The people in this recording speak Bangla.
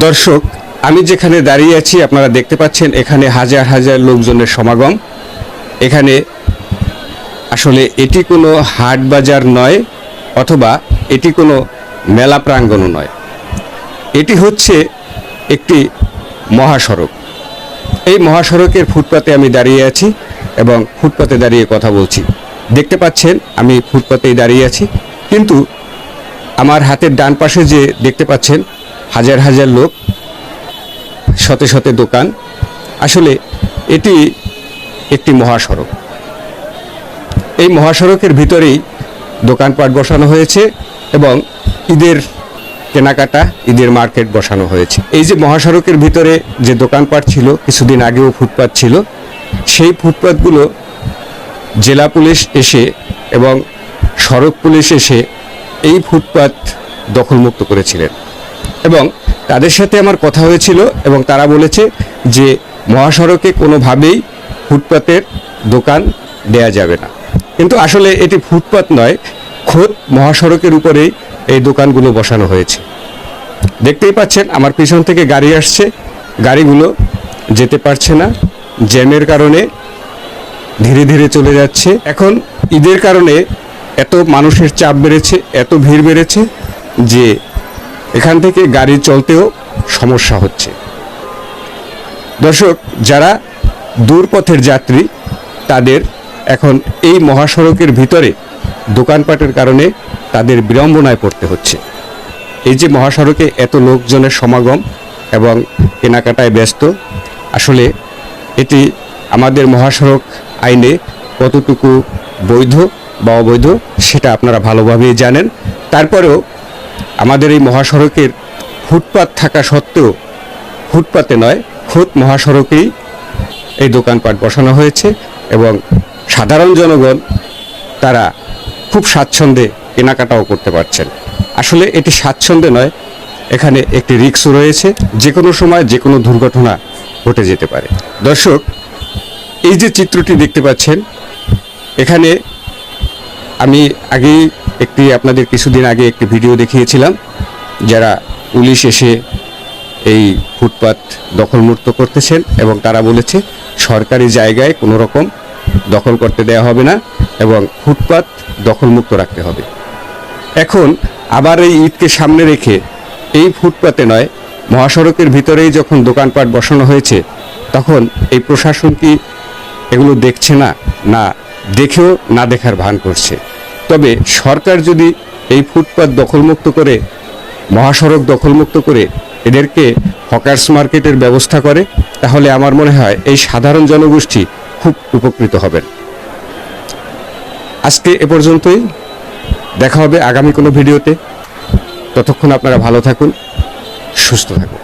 দর্শক, আমি যেখানে দাঁড়িয়ে আছি, আপনারা দেখতে পাচ্ছেন এখানে হাজার হাজার লোকজনের সমাগম। এখানে আসলে এটি কোনো হাট বাজার নয়, অথবা এটি কোনো মেলা প্রাঙ্গণও নয়। এটি হচ্ছে একটি মহাসড়ক। এই মহাসড়কের ফুটপাতে আমি দাঁড়িয়ে আছি এবং ফুটপাতে দাঁড়িয়ে কথা বলছি। দেখতে পাচ্ছেন, আমি ফুটপাতেই দাঁড়িয়ে আছি। কিন্তু আমার হাতের ডান পাশে যে দেখতে পাচ্ছেন হাজার হাজার লোক শতে শতে দোকান। আসলে এটি একটি মহাসড়ক। এই মহাসড়কের ভিতরেই দোকানপাট বসানো হয়েছে এবং ঈদের কেনাকাটা, ঈদের মার্কেট বসানো হয়েছে। এই যে মহাসড়কের ভিতরে যে দোকানপাট ছিল, কিছুদিন আগেও ফুটপাত ছিল, সেই ফুটপাতগুলো জেলা পুলিশ এসে এবং সড়ক পুলিশ এসে এই ফুটপাত দখলমুক্ত করেছিলেন। এবং তাদের সাথে আমার কথা হয়েছিল এবং তারা বলেছে যে মহাসড়কে কোনোভাবেই ফুটপাতের দোকান দেয়া যাবে না। কিন্তু আসলে এটি ফুটপাত নয়, খোদ মহাসড়কের উপরেই এই দোকানগুলো বসানো হয়েছে। দেখতেই পাচ্ছেন, আমার পিছন থেকে গাড়ি আসছে, গাড়িগুলো যেতে পারছে না, জ্যামের কারণে ধীরে ধীরে চলে যাচ্ছে। এখন ঈদের কারণে এত মানুষের চাপ বেড়েছে, এত ভিড় বেড়েছে যে এখান থেকে গাড়ি চলতেও সমস্যা হচ্ছে। দর্শক, যারা দূরপথের যাত্রী, তাদের এখন এই মহাসড়কের ভিতরে দোকানপাটের কারণে তাদের বিড়ম্বনায় পড়তে হচ্ছে। এই যে মহাসড়কে এত লোকজনের সমাগম এবং কেনাকাটায় ব্যস্ত, আসলে এটি আমাদের মহাসড়ক আইনে কতটুকু বৈধ বা অবৈধ সেটা আপনারা ভালোভাবেই জানেন। তারপরেও আমাদের এই মহাসড়কের ফুটপাত থাকা সত্ত্বেও, ফুটপাতে নয়, খোদ মহাসড়কেই এই দোকানপাট বসানো হয়েছে এবং সাধারণ জনগণ তারা খুব স্বাচ্ছন্দ্যে কেনাকাটাও করতে পারছেন। আসলে এটি স্বাচ্ছন্দ্যে নয়, এখানে একটি রিক্স রয়েছে যে কোনো সময় যে কোনো দুর্ঘটনা ঘটে যেতে পারে। দর্শক, এই যে চিত্রটি দেখতে পাচ্ছেন, এখানে আমি আগেই একটি আপনাদের কিছুদিন আগে একটি ভিডিও দেখিয়েছিলাম, যারা পুলিশ এসে এই ফুটপাত দখলমুক্ত করতেছেন এবং তারা বলেছে সরকারি জায়গায় কোনো রকম দখল করতে দেওয়া হবে না এবং ফুটপাত দখলমুক্ত রাখতে হবে। এখন আবার এই ঈদকে সামনে রেখে এই ফুটপাতে নয়, মহাসড়কের ভিতরেই যখন দোকানপাট বসানো হয়েছে, তখন এই প্রশাসন কি এগুলো দেখছে না? না দেখেও না দেখার ভান করছে। তবে সরকার যদি এই ফুটপাত দখলমুক্ত করে, মহাসড়ক দখলমুক্ত করে এদেরকে হকার্স মার্কেটের ব্যবস্থা করে, তাহলে আমার মনে হয় এই সাধারণ জনগোষ্ঠী খুব উপকৃত হবেন আজকে এ পর্যন্তই। দেখা হবে আগামী কোনো ভিডিওতে। ততক্ষণ আপনারা ভালো থাকুন, সুস্থ থাকুন।